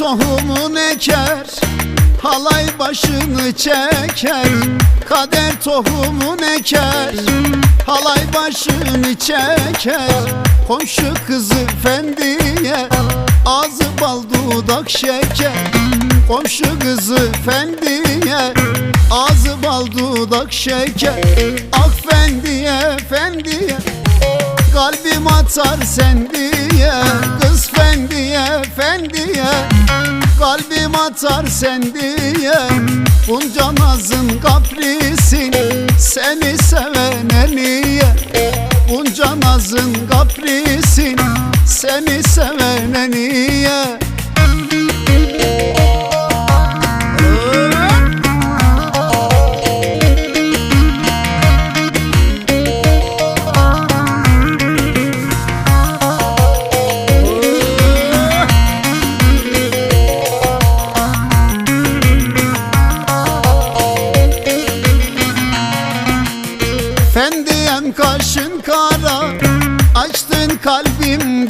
Tohumun eker Halay başını çeker. Kader tohumun eker Halay başını çeker. Komşu kızı fendiye Ağzı bal dudak şeker. Komşu kızı fendiye Ağzı bal dudak şeker. Ah fendiye fendiye Kalbim atar sen diye Kız fendiye fendiye Kalbim atar sen diye. Bunca nazın kaprisin Seni sevene niye Bunca nazın kaprisin Seni sevene niye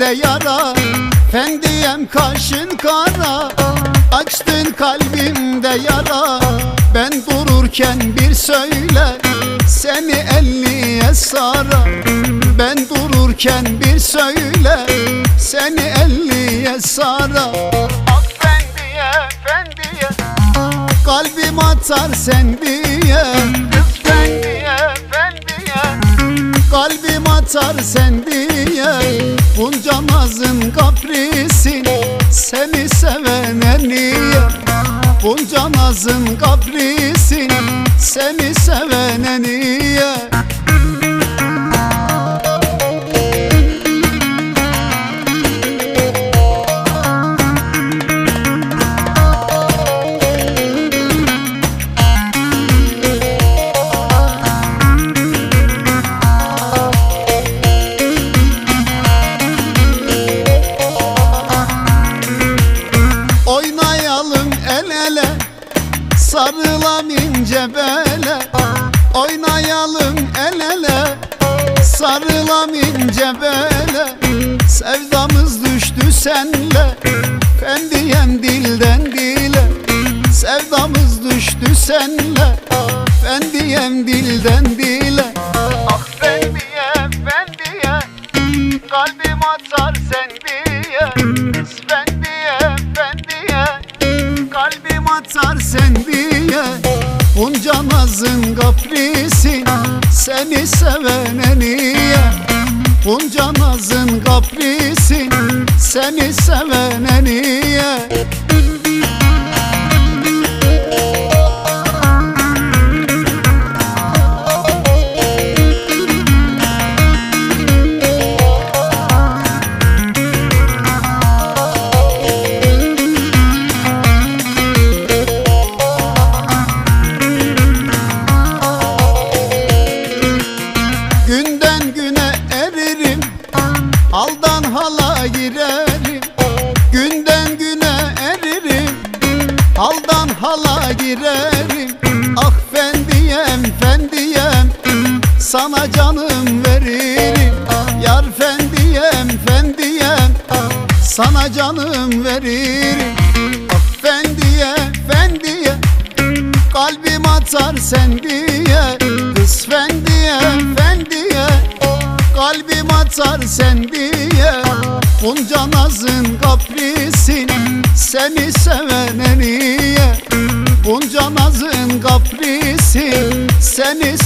kalbimde yara Fendiyem kaşın kara Açtın kalbimde yara Ben dururken bir söyle. Seni elliye sara Ben dururken bir söyle. Seni elliye sara. Ah fendiye fendiye Kalbim atar sen diye. Kalbim atar sen diye Seni Oynayalım el ele Sarılam ince bele Sevdamız düştü senle Fendiyem dilden dile. Sevdamız düştü senle Fendiyem dilden dile. Ah fendiye fendiye Kalbim atar nazın kaprisin Seni sevene niye Bunca nazın kaprisin Seni sevene niye girerim. Ah fendiyem fendiyem Sana canım veririm. Yar fendiyem fendiyem Sana canım veririm. Ah fendiye fendiye Kalbim atar sen diye. Kız fendiye fendiye Kalbim atar sen diye. Bunca nazın kaprisin Seni sevene Seni